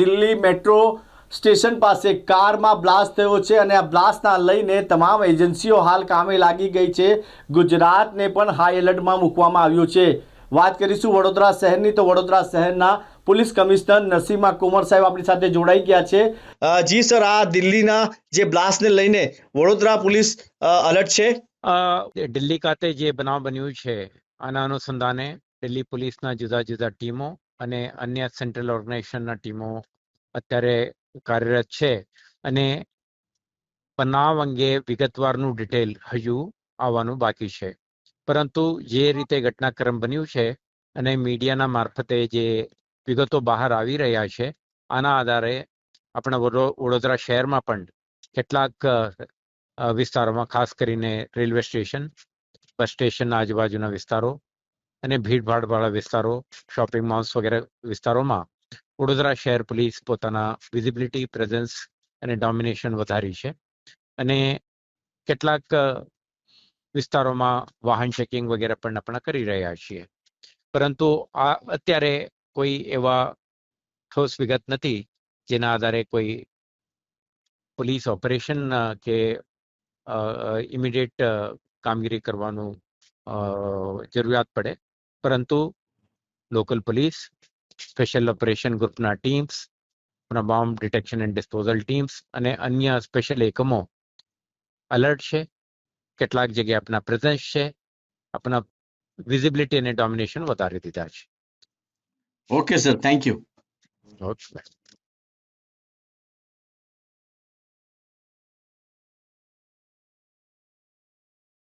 Delhi metro station પાસે કારમાં blast થયો છે અને આ બ્લાસ્ટના લઈને તમામ એજન્સીઓ હાલ કામે લાગી ગઈ છે. ગુજરાતને પણ હાઈ એલર્ટમાં મૂકવામાં આવ્યું છે. વાત કરીશું વડોદરા શહેરની, તો વડોદરા શહેરના પોલીસ કમિશનર નસીમા કુમાર સાહેબ આપણી સાથે જોડાઈ ગયા છે. જી સર, આ દિલ્હીના જે બ્લાસ્ટને લઈને વડોદરા પોલીસ અલર્ટ છે? દિલ્હી ખાતે જે બનાવ બન્યું છે, આના અનુસંધાને દિલ્હી પોલીસના જુદા જુદા ટીમો અને અન્ય સેન્ટ્રલ ઓર્ગેનાઇઝેશનના ટીમો અત્યારે કાર્યરત છે. અને બનાવ અંગે વિગતવારનું ડિટેલ હજુ આવવાનું બાકી છે. પરંતુ જે રીતે ઘટનાક્રમ બન્યું છે અને મીડિયાના મારફતે જે વિગતો બહાર આવી રહ્યા છે, આના આધારે આપણા વડો- વડોદરા શહેરમાં પણ કેટલાક વિસ્તારોમાં ખાસ કરીને રેલવે સ્ટેશન, બસ સ્ટેશનના આજુબાજુના વિસ્તારો અને ભીડભાડવાળા વિસ્તારો શોપિંગ મોલ્સ વગેરે વિસ્તારોમાં વડોદરા શહેર પોલીસ પોતાના વિઝિબિલિટી પ્રેઝન્સ અને ડોમિનેશન વધારી છે. અને કેટલાક વિસ્તારોમાં વાહન ચેકિંગ વગેરે પણ આપણે કરી રહ્યા છીએ. પરંતુ આ અત્યારે કોઈ એવા ઠોસ વિગત નથી, જેના આધારે કોઈ પોલીસ ઓપરેશન કે ઇમિડિયેટ કામગીરી કરવાનું જરૂરિયાત પડે. પરંતુ લોકલ પોલીસ સ્પેશિયલ ઓપરેશન ગ્રુપના teams bomb detection and disposal teams અને અન્ય સ્પેશિયલ એકમો અલર્ટ છે. કેટલાક જગ્યાએ આપણા પ્રેઝન્સ છે. આપણા વિઝિબિલિટી અને ડોમિનેશન વધારી દીધા છે. Okay sir thank you okay